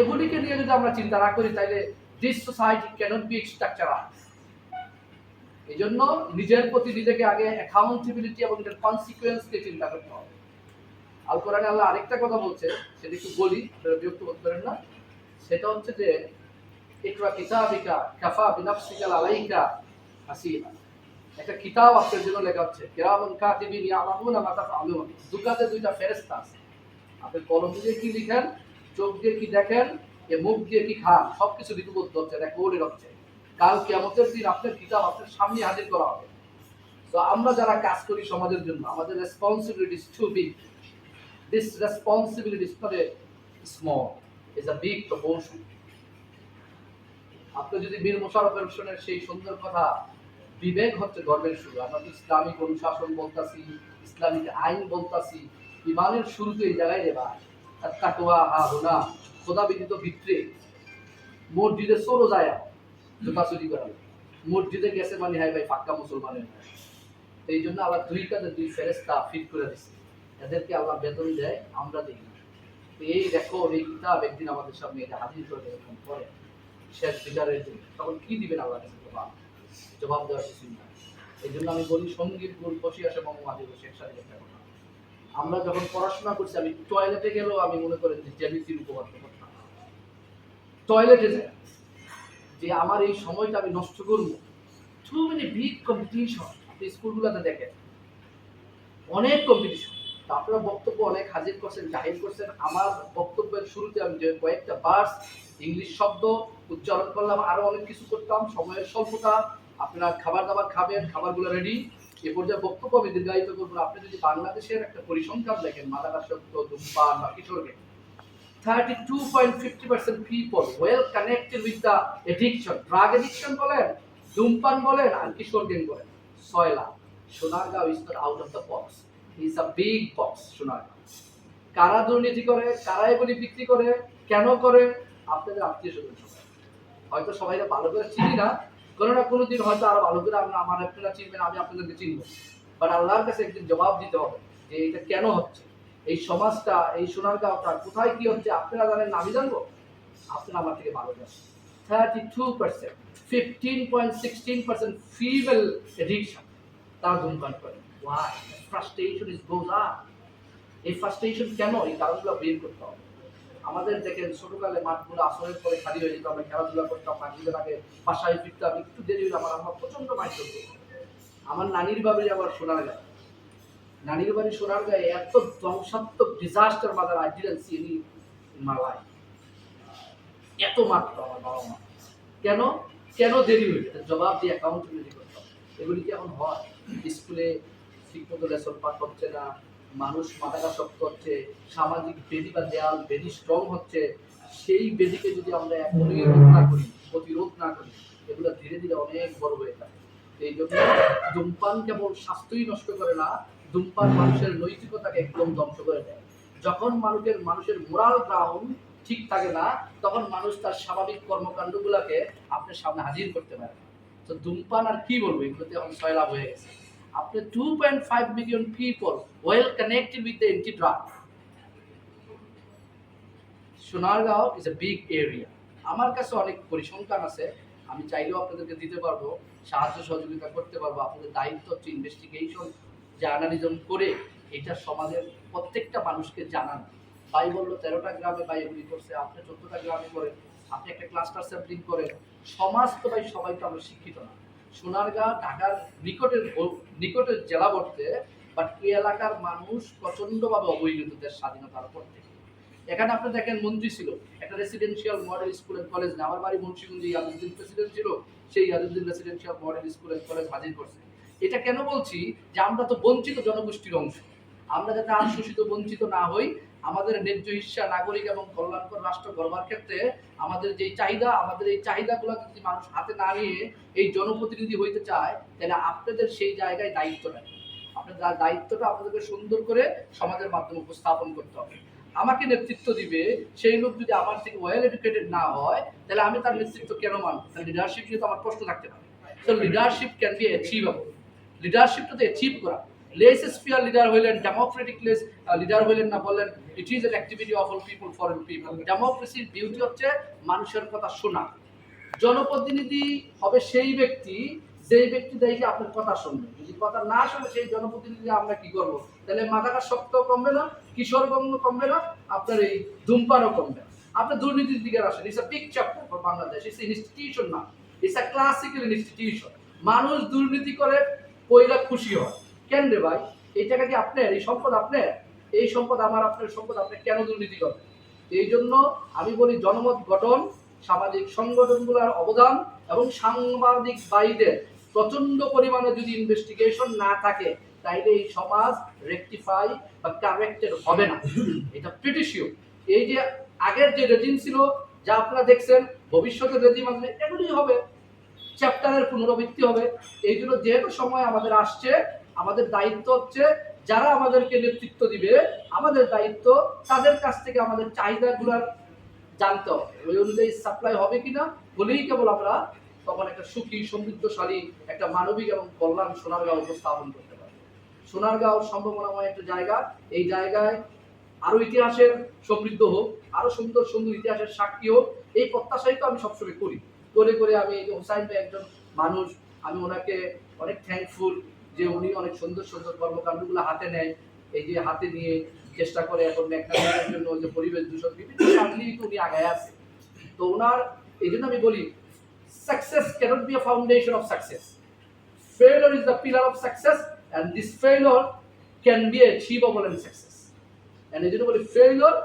এগুলিকে নিয়ে যদি আমরা চিন্তা না করি তাহলে this society cannot be structural এই জন্য নিজের প্রতি নিজেকে আগে অ্যাকাউন্টেবিলিটি এবং এটার কনসিকুয়েন্সকে চিন্তা করতে হবে। আল কোরআনে আল্লাহ আরেকটা কথা বলছে, সেটা একটু বলি বিরক্ত বোধ করেন না। সেটা হচ্ছে যে, ইকরা কিতাবিকা কাফা বিনাফসিকা আলাইকা হাসিবা একটা কিতাব আপনার জন্য লেখা হচ্ছে, কিরামুন কাতিবিন ইয়ালামুনা মা তাফআলুন। দুকাতে দুইটা ফেরেশতা আছে। আপনি কলম দিয়ে কি লিখেন? চোখ দিয়ে কি দেখেন, এ মুখ দিয়ে কি খান, সবকিছু লিপিবদ্ধ হচ্ছে এটা রেকর্ডেড হচ্ছে কাল কিয়ামতের দিন, আপনার কিতাব আপনার সামনে হাজির করা হবে। তো আমরা যারা কাজ করি সমাজের জন্য, আমাদের responsibility to big this responsibility not a small is a big proportion আপনি যদি বীর মোশারফের হোসেনের সেই সুন্দর কথা, বিবেক হচ্ছে গর্বের শুরু। আমরা ইসলামিক অনুশাসন বলতাছি, ইসলামিক আইন বলতাছি, ইমানের শুরুতে এই জায়গায় রে তাকওয়া হা হুনা বিদিত মসজিদে সরো যায় চুরি করা মসজিদে গেছে মানে হাই ভাই পাক্কা মুসলমানের এই জন্য আল্লাহ দুই ফেরেস্তা ফিট করে দিচ্ছে এদেরকে আল্লাহ বেতন দেয়, আমরা দিই এই দেখো, এই কিতাব একদিন আমাদের সামনে এটা হাজির করে এরকম করে শেষ বিচারের দিন। তখন কি দিবেন আল্লাহ কাছে জবাব? জবাব দেওয়ার কিছু না এই জন্য আমি বলি সংগীত বসে আসে মম মাঝে বসে একসাথে একটা কথা। আমরা যখন পড়াশোনা করছি, আমি টয়লেটে গেলেও আমি মনে করি যে উপপাদ্য করতাম। টয়লেটে যাই যে আমার এই সময়টা আমি নষ্ট করব। টু মেনি বিগ কম্পিটিশন আপনি স্কুলগুলোতে দেখেন। অনেক কম্পিটিশন আপনার বক্তব্য অনেক হাজির করছেন, জাহির করছেন। আমার বক্তব্যের শুরুতে আমি যে কয়েকটা বার্স ইংলিশ শব্দ উচ্চারণ করলাম, আরও অনেক কিছু করতাম। সময়ের স্বল্পতা, আপনারা খাবার দাবার খাবেন, খাবারগুলো রেডি এ পর্যায়ে বক্তব্য আমি দীর্ঘায়িত করব। আপনি যদি বাংলাদেশের একটা পরিসংখ্যান দেখেন মাদাকাসক্ত ধূমপান বা কিশোরকে thirty two point fifty percent people well connected with the addiction drug addiction বলেন, ধূমপান বলেন আর কিশোর গেম বলেন। ছয় lakh. Sonargaon is out of the box is a big box Sonargaon. কারা দুর্নীতি করে, কারা এগুলি বিক্রি করে, কেন করে? আপনাদের আত্মীয় স্বজন সবাই। হয়তো সবাই ভালো করে চিনি না কোনো না কোনো দিন হয়তো আরও ভালো করে আমরা আমার আপনারা চিনবেন, আমি আপনাদেরকে চিনব। বাট আল্লাহর কাছে একদিন জবাব দিতে হবে যে এটা কেন হচ্ছে? এই সমাজটা, এই সোনারগাঁওটা কোথায় কি হচ্ছে? আপনারা জানেন আমি জানব। আপনারা আমার থেকে ভালো জানেন। Thirty two percent fifteen point sixteen percent female addiction তারা ধূমপান করে। Why frustration is goes up এই ফ্রাস্ট্রেশন কেন? এই কারণগুলো বের করতে হবে। আমাদের দেখেন ছোটকালে মাঠগুলো আসরের পরে খালি হয়ে যেত, আমরা খেলাধুলা করতাম মাঠগুলোর আগে বাসায় ফিরতাম, একটু দেরি হলে আমার আমার প্রচণ্ড মাঠ করতো। আমার নানির বাড়ি আবার সোনার গায়ে নানির বাড়ি সোনার গায়ে এত ধ্বংসাত্মক disaster mother I didn't see any in my life এত মারতো আমার বাবা মা। কেন? কেন দেরি হয়ে যেত জবাব দিয়ে অ্যাকাউন্ট করতে হবে এগুলি কি এখন হয়? স্কুলে ঠিকমতো লেসন পাঠ হচ্ছে না? মানুষ মাথাকাসক্ত হচ্ছে, সামাজিক বেদি বা দেয়াল, বেদি স্ট্রং হচ্ছে, সেই বেদিকে যদি আমরা এখনই রোধ না করি, প্রতিরোধ না করি, এগুলো ধীরে ধীরে অনেক বড় হয়ে থাকে এই জন্য ধূমপান কেবল স্বাস্থ্যই নষ্ট করে না, ধূমপান মানুষের নৈতিকতাকে একদম ধ্বংস করে দেয়। যখন মানুষের মানুষের মোরাল গ্রাউন্ড ঠিক থাকে না, তখন মানুষ তার স্বাভাবিক কর্মকাণ্ডগুলোকে আপনার সামনে হাজির করতে পারে তো ধূমপান আর কি বলব? এগুলোতে এখন ছয় লাভ হয়ে গেছে। Two point five million people well connected with the anti drug Sonargaon is a big area আমার কাছে অনেক পরিসংখ্যান আছে। আমি চাইলেও আপনাদেরকে দিতে পারব, সাহায্য সহযোগিতা করতে পারব, আপনাদের দায়িত্ব হচ্ছে ইনভেস্টিগেশন জার্নালিজম করে এটা সমাজের প্রত্যেকটা মানুষকে জানান। ভাই বলল, তেরোটা গ্রামে ভাই এগুলি করছে, আপনি চোদ্দটা গ্রামে করেন, আপনি একটা ক্লাস্টার স্যাম্পলিং করেন। সমাজ তো ভাই সবাই তো আমরা শিক্ষিত না। সোনারগাঁ ঢাকার নিকটের নিকটের জেলা বলতে, বাট এই এলাকার মানুষ প্রচণ্ডভাবে অবহেলিত স্বাধীনতার পর থেকে। এখানে আপনি দেখেন মন্ত্রী ছিল, একটা residential model school and college আমার বাড়ি মুন্সিগঞ্জে ইয়াজুদ্দিন প্রেসিডেন্ট ছিল, সেই Iajuddin residential model school and college হাজির করছে। এটা কেন বলছি? যে আমরা তো বঞ্চিত জনগোষ্ঠীর অংশ। আমরা যাতে আর শোষিত বঞ্চিত না হই, আমাদের ন্যায্য হিস্সা নাগরিক এবং কল্যাণকর রাষ্ট্র গড়বার ক্ষেত্রে আমাদের যেই চাহিদা, আমাদের এই চাহিদাগুলো যদি মানুষ হাতে না নিয়ে এই জনপ্রতিনিধি হইতে চায়, তাহলে আপনাদের সেই জায়গায় দায়িত্ব নেই আপনাদের দায়িত্বটা আপনাদেরকে সুন্দর করে সমাজের মাধ্যমে উপস্থাপন করতে হবে। আমাকে নেতৃত্ব দিবে, সেই লোক যদি আমার থেকে ওয়েল এডুকেটেড না হয়, তাহলে আমি তার নেতৃত্ব কেন মানব? তাহলে লিডারশিপ নিয়ে তো আমার প্রশ্ন থাকতে পারে। তো লিডারশিপ ক্যান বি অ্যাচিভেবল লিডারশিপটা তো অ্যাচিভ করা। লেসেসফিয়ার লিডার হইলেন ডেমোক্রেটিক লেস লিডার হইলেন না বললেন it is an activity of all people for all people ডেমোক্রেসির beauty হচ্ছে মানুষের কথা শোনা। জনপ্রতিনিধি হবে সেই ব্যক্তি যেই ব্যক্তি দেখে আপনার কথা শুনবে। যদি কথা না শুনে সেই জনপ্রতিনিধি আমরা কি করব? তাহলে মাথাটা শক্ত কমবে না কিশোরগঞ্জ কমবে না আপনার এই ধূমপানও কমবে না। আপনি দুর্নীতির দিকে আসেন। It's a big chapter for Bangladesh it's institution না ইটস আ ক্লাসিক্যাল ইনস্টিটিউশন মানুষ দুর্নীতি করে পয়লা খুশি হয়। কেন রে ভাই, এই টাকা কি আপনার? এই সম্পদ আপনার? এই সম্পদ আমার, আপনার সম্পদ আপনি কেন দুর্নীতি করেন? এই জন্য আমি বলি জনমত গঠন, সামাজিক সংগঠনগুলোর অবদান এবং সাংবাদিক বাইদের প্রচণ্ড পরিমাণে যদি ইনভেস্টিগেশন না থাকে, তাইলে এই সমাজ রেকটিফাই বা কারেক্টেড হবে না। এটা প্রিটিশিও এই যে আগের যে রেজিম ছিল, যা আপনারা দেখছেন, ভবিষ্যতের রেজিম আসবে এগুলি হবে। চ্যাপ্টারের পুনরাবৃত্তি হবে। এই জন্য যেহেতু সময় আমাদের আসছে আমাদের দায়িত্ব হচ্ছে যারা আমাদেরকে নেতৃত্ব দিবে, আমাদের দায়িত্ব তাদের কাছ থেকে আমাদের চাহিদাগুলার জানতে হবে। ওই অনুযায়ী সাপ্লাই হবে কিনা, বলেই কেবল আমরা তখন একটা সুখী, সমৃদ্ধশালী, একটা মানবিক এবং কল্যাণ সোনারগাঁও উপস্থাপন করতে পারব। সোনারগাঁও সম্ভাবনাময় একটা জায়গা। এই জায়গায় আরও ইতিহাসের সমৃদ্ধ হোক, আরও সুন্দর সুন্দর ইতিহাসের সাক্ষী হোক, এই প্রত্যাশাই তো আমি সবসময় করি। করে করে আমি হোসাইন ভাই একজন মানুষ, আমি ওনাকে অনেক থ্যাঙ্কফুল যে উনি অনেক সুন্দর সুন্দর কর্মকাণ্ডগুলো হাতে নেয়। এই যে হাতে নিয়ে চেষ্টা করে এখন মেঘনার জন্য যে পরিবেশ দূষণ, বিভিন্ন তো উনি আগায় আছে। তো ওনার, এই জন্য আমি বলি success cannot be a foundation of success failure is the pillar of success and this failure can be achievable in success and এই জন্য বলি, failure